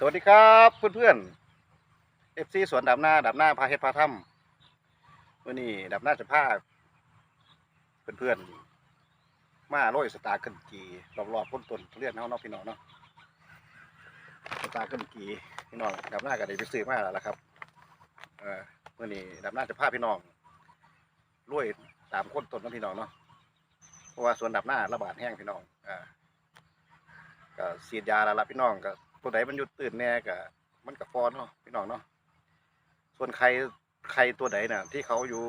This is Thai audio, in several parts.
สวัสดีครับเพื่อนๆเอฟซีสวนดับหน้าดับหน้าพาเฮ็ดพาถ้ำวันนี้ดับหน้าจะพาเพื่อนๆมาโรยสตาร์เกินกีรอบๆพ้นต้นเรียนเฮาเนาะพี่น้องเนาะสตาร์เกินกีพี่น้องดับหน้าก็ได้ไปซื้อมาแล้วล่ะครับเออวันนี้ดับหน้าจะพาพี่น้องโรยตามพ้นต้นเนาะพี่น้องเนาะเพราะว่าสวนดับหน้าระบาดแห้งพี่น้องอ่าก็ฉีดยาล้วล่ะพี่น้องก็ ตัวไหนมันหยุดตื่นแน่กะมันกับฟอนเนาะพี่น้องเนาะส่วนใครใครตัวไหนน่ะ ที่เขาอยู่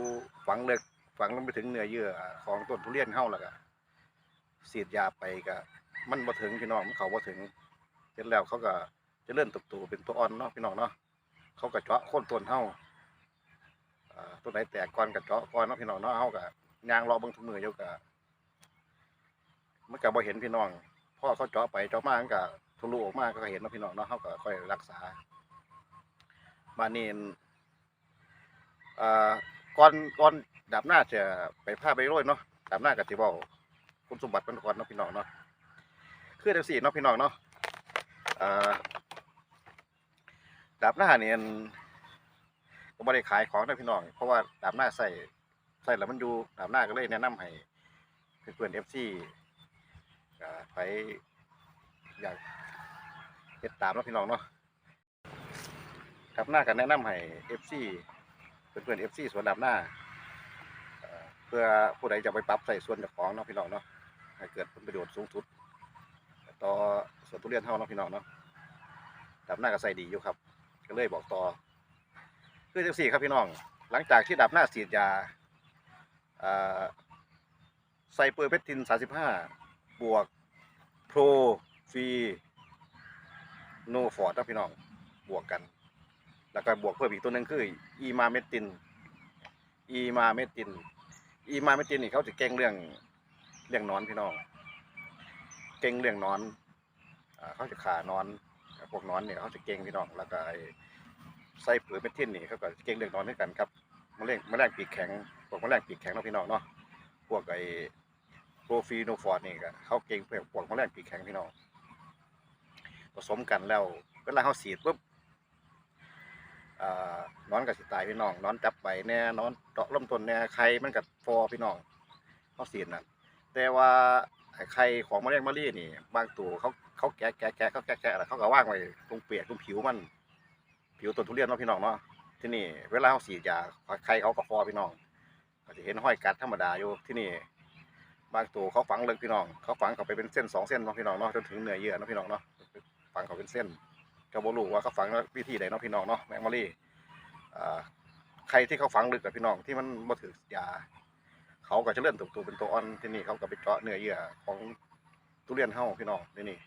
ฝังเลึกฝังลงไปถึงเนื้อเยื่อของต้นทุเรียนเข้าแล้วก็ฉีดยาไปก็มันบ่ถึงพี่น้องมันเขาบ่ถึงเสร็จแล้วเขาก็จะเลื่อนตุกตูเป็นตัวอ่อนเนาะพี่น้องเนาะเขาก็เจาะโค่นต้นเฮาอ่าตัวไหนแตกก่อนก็เจาะก่อนเนาะพี่น้องเนาะเฮาก็ยางรอเบิ่งทุกมืออยู่ก็มันก็บ่เห็นพี่น้องพ่อเขาเจาะไปเจาะมามันก็ ทะลุออกมาก็เห็นเนาพี่น้องเนาะเขาก็ค่อยรักษาบานนี้อ่าก่อนก่อนดับหน้าจะไปพาไปโรยเนาะดับหน้ากับที่บอกคุณสมบัติเป็นก่อนเนาะพี่น้องเนาะคือจังสี่เนาะพี่น้องเนาะอ่าดับหน้าเนี่ยก็ไม่ได้ขายของนะพี่น้อง เพราะว่าดับหน้าใส่ใส่แล้วมันอยู่ดับหน้าก็เลยแนะนำให้เพื่อนเอฟซีไปอยาก เฮ็ดตามเนาะพี่น้องเนาะครับหน้ากันแนะนำให้ FC เพื่อนๆ FC สวนดำหน้าเพื่อผู้ใดจะไปปรับใส่ส่วนจ้าของเนาะพี่น้องเนาะให้เกิดผลประโยชน์สูงสุด ต่อสวนทุเรียนเฮาเนาะพี่น้องเนาะดำหน้าก็ใส่ดีอยู่ครับ ก็เลยบอกต่อคือจังซี่ครับพี่น้อง หลังจากที่ดับหน้าฉีดยาใส่เปอร์เพทิน35บวกโปรฟี โนฟอร์ดนะพี่น้องบวกกัน แล้วก็บวกเพิ่มอีกตัวหนึ่งคืออีมาเมตินอีมาเมตินอีมาเมตินนี่เขาจะเก่งเรื่องเรื่องนอนพี่น้อง เก่งเรื่องนอนอเขาจะขานอนพวกนอนเนี่ยเขาจะเก่งพี่น้องแล้วก็ไส้เผือเมทินนี่เขาก็เก่งเรื่องนอนเหมือนกันครับมะเร็งมะแรงปีกแข็งพวกมะแรงปีกแข็งเนาะพี่น้องเนาะพวกไอ้โปรฟีโนฟอร์ดนี่ก็เขาเก่งพวกมะแรงปีกแข็งพี่น้อง สมกันแล้วเวลาเขาสีดปุ๊บนอนกับสิตายพี่น้องนอนจับใบแน่นอนเจาะลำต้นแน่ไข่มันกับฟอพี่น้องเขาสีดนั่นแต่ว่าไข่ของมะเร็งมะลี่นี่ บางตัวเขาเขาแกะแกะแกะเขาแกะแกะแล้วเขาก็ว่างไว้ตรงเปียกตรงผิวมัน ผิวต้นทุเรียนเนาะพี่น้องเนาะที่นี่เวลาเขาสีดยาไข่เขากับฟอพี่น้องก็จะเห็นห้อยกัดธรรมดาอยู่ที่นี่บางตัวเขาฝังเลยพี่น้อง เขาฝังเข้าไปเป็นเส้นสองเส้นเนาะพี่น้องเนาะจนถึงเนื้อเยื่อเนาะพี่น้องเนาะ ฝังเขาเป็นเส้นก็บ่รู้ว่าเขาฝังวิธีใดเนาะพี่น้องเนาะแมงมะลี่อ่าใครที่เขาฝังลึกกับพี่น้องที่มันบ่ถือยาเขาก็จะเลื่อนตัวตัวเป็นตัวอ่อนที่นี่เขาก็ไปเจาะเนื้อเยื่อของทุเรียนเฮาพี่น้องที่นี่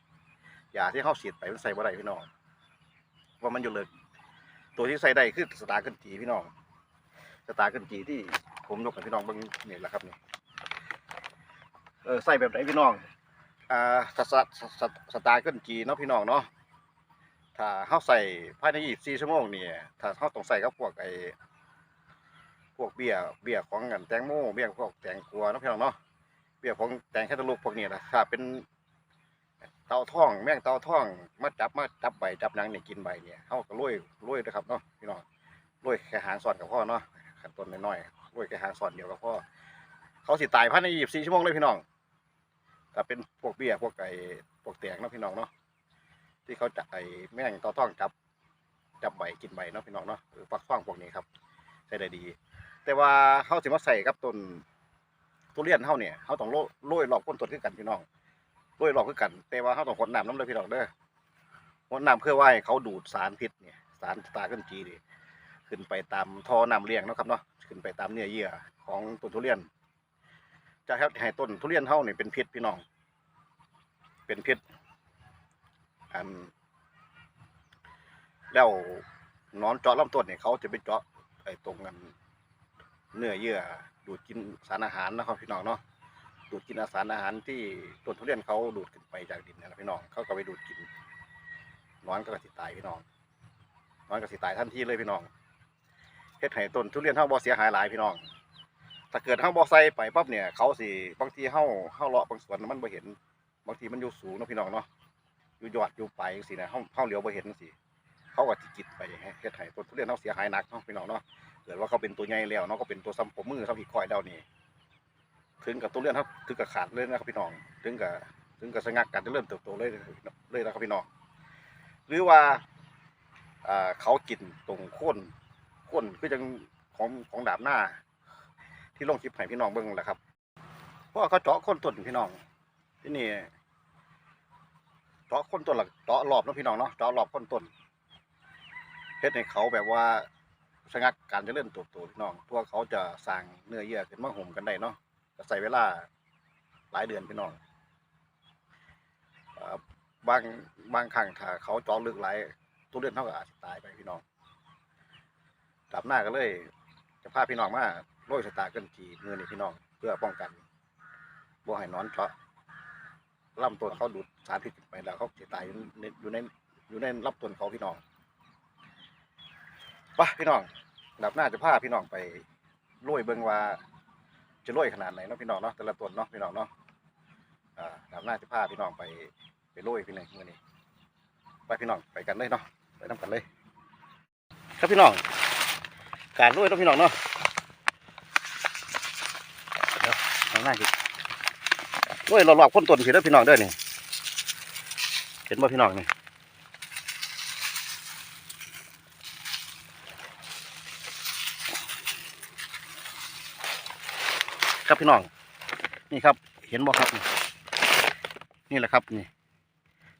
ยาที่เฮาฉีดไปมันใส่บ่ได้พี่น้องว่ามันอยู่ลึกตัวที่ใส่ได้คือสตาร์เกินจีพี่น้องสตาร์เกินจีที่ผมยกให้พี่น้องเบิ่งนี่แหละครับนี่เออใส่แบบไหนพี่น้อง อ่าสตาร์สสตาร์เกินจีเนาะพี่น้องเนาะถ้าเฮาใส่ภายใน24ชั่วโมงนี่ถ้าเฮาต้องใส่กับพวกไอ้พวกเบี้ยเบี้ยของกันแตงโมเบี้ยพวกแตงกัวาเนาะพี่น้องเนาะเบี้ยของแตงแคตาลูกพวกนี้นะถ้าเป็นเต่าท่องแม่งเต่าท่องมาจับมาจับใบจับหนังเนี่ยกินใบเนี่ยเฮาก็โรยโรยนะครับเนาะพี่น้องโรยแค่หางสอนกับพ่อเนาะขั้นต้นน้อยๆโรยแค่หางสอนเดียวกับพ่อเขาสิตายภายใน24ชั่วโมงเลยพี่น้อง ถ้าเป็นพวกเบี้ยพวกไก่พวกแตงเนาะพี่น้องเนาะที่เขาจับไอ้แม่งต่อท่องจับจับใบกินใบเนาะพี่น้องเนาะหรือฟักฟังพวกนี้ครับใช้ได้ดี แต่ว่าเขาสิมาใส่กับต้นทุเรียนเขาเนี่ยเขาต้องโรยโรยรอบก้นต้นคือกันพี่น้องโรยรอบคือกัน แต่ว่าเขาต้องหดน้ำน้ำเลยพี่น้องเด้อหดน้ำเพื่อว่าเขาดูดสารพิษเนี่ยสารตาขึ้นจีนี่ขึ้นไปตามท่อน้ำเลี้ยงนะครับเนาะขึ้นไปตามเนื้อเยื่อของต้นทุเรียน จะให้ต้นทุเรียนเฮานี่เป็นพิษพี่น้อง เป็นพิษอันแล้วนอนเจาะลำต้นเนี่ยเขาจะไปเจาะไอ้ตรงกันเนื้อเยื่อดูดกินสารอาหารนะครับพี่น้องเนาะดูดกินอาสารอาหารที่ต้นทุเรียนเขาดูดขึ้นไปจากดินนะพี่น้องเขาก็ไปดูดกินนอนก็สิตายพี่น้องนอนก็สิตายทันทีเลยพี่น้องเฮ็ดให้ต้นทุเรียนเฮาบ่เสียหายหลายพี่น้อง ถ้าเกิดเฮาบ่ใส่ไปปั๊บเนี่ย เขาสิบางทีเฮาเฮาเลาะบางส่วนมันบ่เห็น บางทีมันอยู่สูงเนาะพี่น้องเนาะอยู่ยอดอยู่ปลายจังซี่นะเฮาเฮาเหลียวบ่เห็นจังซี่เขาก็สิกินไปเฮ็ดให้ต้นทุเรียนเฮาเสียหายหนักเนาะพี่น้องเนาะเกิดว่าเขาเป็นตัวใหญ่แล้วเนาะก็เป็นตัวซ้ำผมมือซ้ำอีกก้อยแล้วนี่ถึงกับตัวเรื่องครับถึงกับขาดเลยนะครับพี่น้อง ถึงกับถึงกับสงักการเริญเติบโตเลยเลยนะครับพี่น้อง หรือว่าอ่าเขากินตรงโค่นโค่นคือจังของของดาบหน้า ที่ลงคลิปให้พี่น้องเบิ่งแหละครับเพราะเขาเจาะค่นต้นพี่น้อง ที่นี่เจาะค่นต้นหลักเจาะรอบนะพี่น้องเนาะเจาะรอบค่นต้นเฮ็ดให้เขาแบบว่าสงักการเจริญเติบโตพี่น้องตัวเขาจะสร้างเนื้อเยื่อขึ้นมาห่มกันได้เนาะก็ใส่เวลาหลายเดือนพี่น้องบางบางครั้งถ้าเขาเจอลึกหลายตัวเดือนเท่ากับอาจจะตายไปพี่น้องดับหน้าก็เลย จะพาพี่น้องมา โรยสตาร์เกินจีเงินนี่พี่น้อง เพื่อป้องกันบ่ให้นอนเจาะลำต้นเขาดูดสารพิษไปแล้วเขาจะตายอยู่ในอยู่ในอยู่ในลำต้นเขาพี่น้องไปพี่น้องดับหน้าจะพาพี่น้องไปโรยเบิงว่า จะรวยขนาดไหนเนาะพี่น้องเนาะแต่ละตนเนาะพี่น้องเนาะอ่าดำหน้าจะพาพี่น้องไปไปรวยพี่หนึ่งมื่อนี้ไปพี่น้องไปกันเลยเนาะไปน้ำกันเลย ครับพี่น้องการรวยเนาะพี่น้องเนาะเดี๋ ยวดำหน้าจิรวยรอบๆคนต้นพี่เด้อพี่น้องด้อนี่เห็นบ่พี่น้องนี่ครับพี่น้อง นี่ครับ เห็นบ่ครับ นี่นี่แหละครับนี่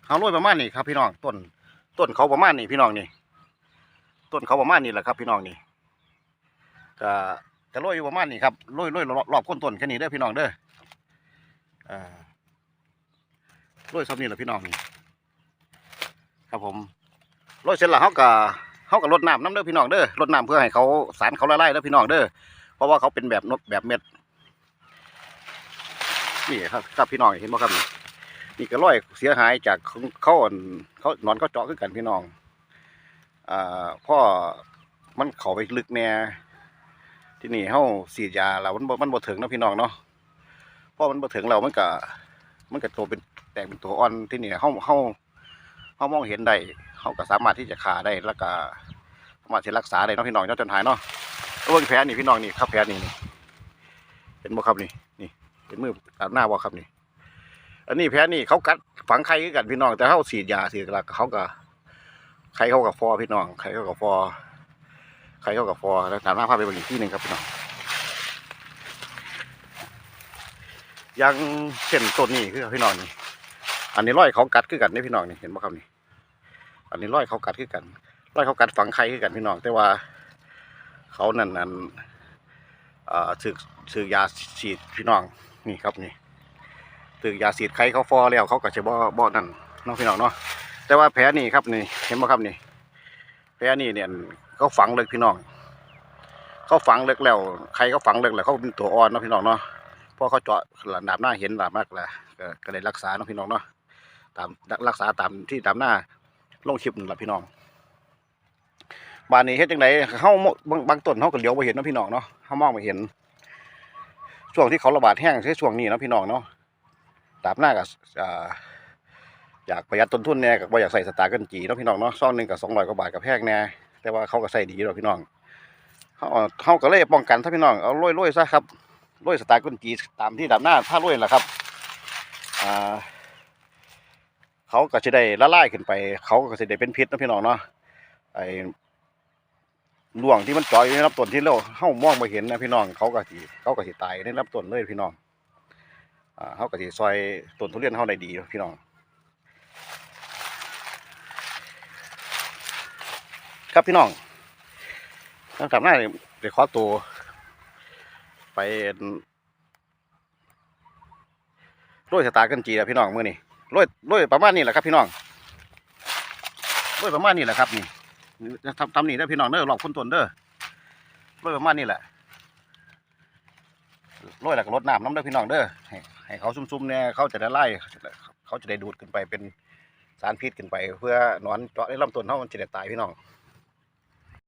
เขารวยประมาณนี้ครับพี่น้องต้นต้นเขาประมาณนี้พี่น้องนี่ต้นเขาประมาณนี้แหละครับ พี่น้องนี่ก็ จะรวยอยู่ประมาณนี้ครับรวยรวยรอบก้นต้นแค่นี้เด้อพี่น้องเด้ออ่ารวยซ้ำนี่แหละพี่น้องนี่ครับผมรวยเสร็จแล้วเขาก็เขาก็ลดน้ำน้ำเด้อพี่น้องเด้อลดน้ำเพื่อให้เขาสารเขาละลายเด้อพี่น้องเด้อเพราะว่าเขาเป็นแบบนดแบบเม็ดนี่ครับครับพี่น้องเห็นบ่ครับนี่ก็ร้อยเสียหายจากเขาเขานเขานอนเขาเจาะขึ้นกันพี่น้องอ่าพ่อมันเข้าไปลึกแน่ ที่นี่เฮาสีดยาแล้วมันบ่มันบ่ถึงเนาะพี่น้องเนาะเพอมันบ่ถึงเรามันก็มันก็โตเป็นแตกเป็นตัวอ่อนที่นี่เฮาเฮาเฮามองเห็นได้เฮาก็สามารถที่จะฆ่าได้แล้วก็สามารถที่รักษาได้เนาะพี่น้องเนาะจนหายเนาะเอาเบิ่งแผลนี่พี่น้องนี่ครับแผลนี่นี่เห็นบ่ครับนี่นี่เป็นมือตัดหน้าบ่ครับนี่ อันนี้แพ้นี่เขากัดฝังไข่กันพี่น้องแต่เขาฉีดยาฉีดแล้วเขาก็ไข่เขากับฟอพี่น้องไข่เขากับฟอ ไข่เขากับฟอแล้วตามหน้าภาพไปบิ่งอีกที่หนึ่งครับพี่น้องยังเช่นต้นนี้คือพี่น้องนี่อันนี้ร้อยเขากัดคือกันนี่พี่น้องนี่เห็นบ่ครับนี่ อันนี้ร้อยเขากัดคือกันร้อยเขากัดฝังไข่คือกันพี่น้อง แต่ว่าเขานั่นนั่นอ่าสึกสึกยาฉีดพี่น้องนี่ครับนี่ตึกยาสีดไข้เขาฟอแล้วเขาก็จะบ่บ่นั่นน้องพี่น้องเนาะแต่ว่าแผลนี่ครับนี่เห็นบ่ครับนี่แผลนี่เนี่ย เขาฝังเลึกพี่น้อง เขาฝังเลึกแล้ว ใครเขาฝังเลึกแล้วเขาเป็นตัวอ่อนนะพี่น้องเนาะพอเขาเจาะหลานาบหน้าเห็นดาบมากแล้วก็เลยรักษาเนาะพี่น้องเนาะตามรักษาตามที่ดาบหน้าลงคลิปนั่นล่ะพี่น้องบ้านนี้เฮ็ดจังไดเฮาบางบางต้นเฮาก็เลี้ยวบ่เห็นเนาะพี่น้องเนาะเฮามองบ่เห็น ช่วงที่เขาระบาดแห้งใช่ช่วงนี้เนาะพี่น้องเนาะตามหน้ากับอยากประหยัดต้นทุนแน่กับว่าอยากใส่สตาร์กันจีเนาะพี่น้องเนาะซองหนึ่งกับสองร้อยกว่าบาทกับแพงแน่ แต่ว่าเขาก็ใส่ดีเนาะพี่น้องเขาเขาก็เลยป้องกันถ้าพี่น้องเอาโรยโรยๆซะครับโรยสไตาร์กันจีตามที่ดำหน้าถ้าโรยแหละครับอ่าเขาก็จะได้ละลายขึ้นไป เขาก็จะได้เป็นพิษนะพี่น้องเนาะไอ้ล่วงที่มันจ่อยในลำต้นที่เราเฮามองไม่เห็นนะพี่น้องเขาก็สิเขาก็สิตายในลำต้นเลยพี่น้องอ่าเขาก็สิซอยต้นทุเรียนเฮาได้ดีพี่น้อง ครับพี่น้องทางกลับหน้าเนี่ยเดี๋ยวขอตัวไปโรยสตาร์กันจีแล้วพี่น้องมือนี้โรยโรยประมาณนี้แหละครับพี่น้องโรยประมาณนี้แหละครับนี่ทำทำนี่เด้พี่น้องเด้อหลอกคนตนเด้อโรยประมาณนี้แหละโรยแล้วก็ลดน้ำน้ำเด้อพี่น้องเด้อให้ให้เขาซุ่มๆเนี่ยเขาจะได้ไล่เขาจะได้ดูดขึ้นไปเป็นสารพิษขึ้นไป เพื่อนอนเจาะในลำต้นเขามันจะได้ตายพี่น้อง